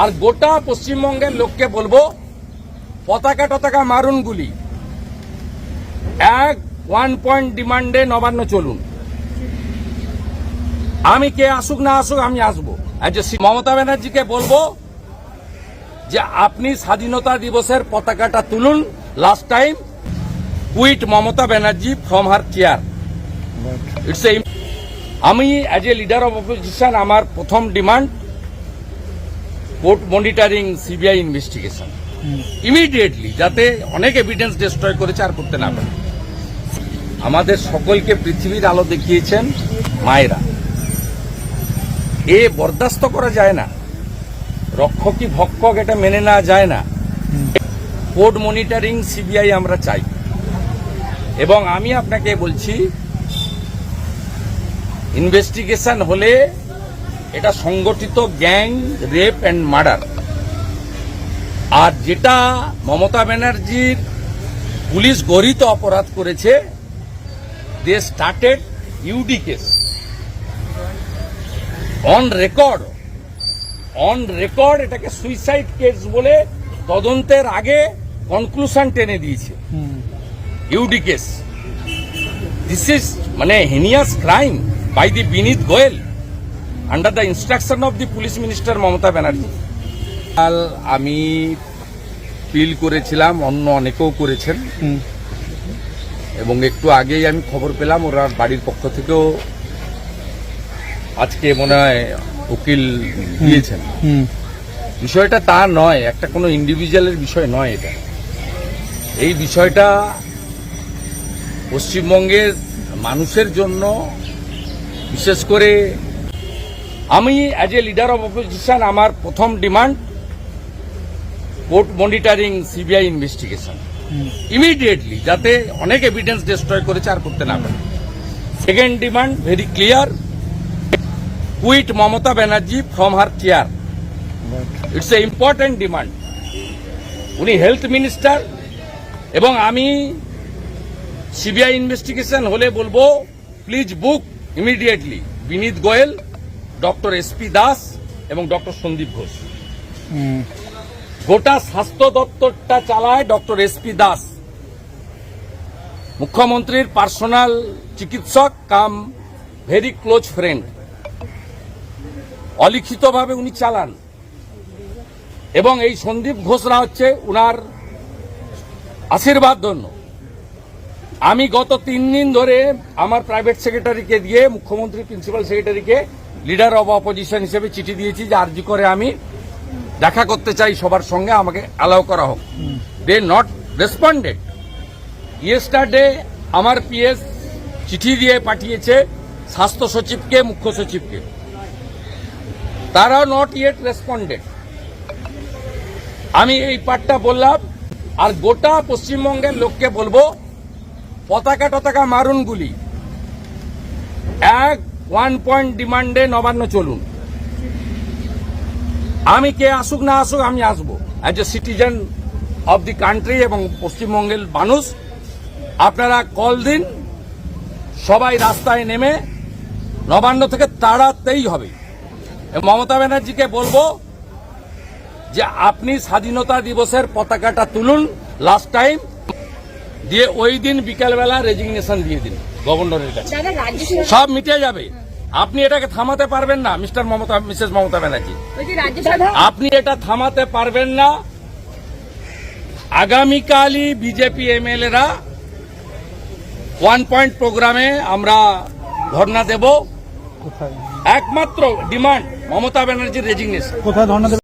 আর গোটা পশ্চিমবঙ্গের লোককে বলব, পতাকা টতাকা মারুন গুলি। এক ওয়ান পয়েন্ট ডিমান্ডে নবান্ন চলুন। আমি কে আসুক না আসুক, আমি আসব। a city- মমতা ব্যানার্জিকে বলব যে আপনি স্বাধীনতা দিবসের পতাকাটা তুলুন। Last time quit Mamata Banerjee from her chair it's আমি as a leader of opposition আমার প্রথম demand court monitoring CBI investigation. Immediately যাতে অনেক এভিডেন্স ডিস্ট্রয় করেছে আর করতে না পারে। আমাদের সকলকে পৃথিবীর আলো দেখিয়েছেন মায়েরা। এ বরদাস্ত করা যায় না। রক্ষকই ভক্ষক, এটা মেনে নেওয়া যায় না। কোর্ট মনিটরিং সিবিআই আমরা চাই। এবং আমি আপনাকে বলছি ইনভেস্টিগেশন হলে এটা সংগঠিত গ্যাং, রেপ অ্যান্ড মার্ডার। আর যেটা মমতা ব্যানার্জির পুলিশ গরিত অপরাধ করেছে they started UD case on record on record এটাকে সুইসাইড কেস বলে তদন্তের আগে কনক্লুশন টেনে দিয়েছে। ইউডি কেস দিস ইজ মানে heinous crime by the Vineet Goyal under the instruction of the police minister Mamata Banerjee. কাল আমি ফিল করেছিলাম অন্য অনেকেও করেছেন। এবং একটু আগেই আমি খবর পেলাম ওরা বাড়ির পক্ষ থেকেও আজকে মনে হয় উকিল দিয়েছেন। বিষয়টা তা নয় একটা কোনো ইন্ডিভিজুয়ালের বিষয় নয় এটা। এই বিষয়টা পশ্চিমবঙ্গের মানুষের জন্য বিশেষ করে আমি as a leader of opposition আমার প্রথম demand court monitoring CBI investigation immediately যাতে অনেক এভিডেন্স ডিস্ট্রয় করেছে আর করতে না পারে। Second demand very clear quit Mamata Banerjee from her chair it's a important demand উনি হেলথ মিনিস্টার এবং আমি সিবিআই ইনভেস্টিগেশন হলে বলব please book immediately Vineet Goyal doctor SP Das এবং ডক্টর সন্দীপ ঘোষ। গোটা স্বাস্থ্য দপ্তরটা চালায় ডক্টর এসপি দাস। মুখ্যমন্ত্রীর পার্সোনাল চিকিৎসক কাম ভেরি ক্লোজ ফ্রেন্ড। অলিখিতভাবে উনি চালান। এবং এই সন্দীপ ঘোষরা হচ্ছে উনার আশীর্বাদ ধন্য। আমি গত তিন দিন ধরে আমার প্রাইভেট সেক্রেটারিকে দিয়ে মুখ্যমন্ত্রী প্রিন্সিপাল সেক্রেটারিকে লিডার অব অপোজিশন হিসেবে চিঠি দিয়েছি যে আর্জি করে আমি দেখা করতে চাই সবার সঙ্গে, আমাকে অ্যালাউ করা হোক। দে নট রেসপন্ডেড ইয়েস্টারডে আমার পিএস চিঠি দিয়ে পাঠিয়েছে স্বাস্থ্য সচিবকে, মুখ্য সচিবকে। তারাও নট ইয়েট রেসপন্ডেড আমি এই পাঠটা বললাম, আর গোটা পশ্চিমবঙ্গের লোককে বলব পতাকা টতাকা মারুন গুলি। এক ওয়ান পয়েন্ট ডিমান্ডে নবান্ন চলুন। আমি কে আসুক না আসুক, আমি আসব। As a citizen of the country এবং পশ্চিমবঙ্গের মানুষ, আপনারা কল দিন, সবাই রাস্তায় নেমে নবান্ন থেকে তাড়াতেই হবে। মমতা ব্যানার্জিকে বলব যে, আপনি স্বাধীনতা দিবসের পতাকাটা তুলুন লাস্ট টাইম দিয়ে ওই দিন বিকালবেলা রেজিগনেশন দিয়ে দিন গভর্নরের কাছে। সব মিটে যাবে। আপনি এটাকে থামাতে পারবেন না মিস্টার মমতা মিসেস মমতা ব্যানার্জি। আপনি এটা থামাতে পারবেন না। আগামীকালই বিজেপি এমএলএরা ওয়ান পয়েন্ট প্রোগ্রামে আমরা ধর্ণা দেব। একমাত্র ডিমান্ড মমতা ব্যানার্জির রেজিগনেশন কোথায় ধর্ণা?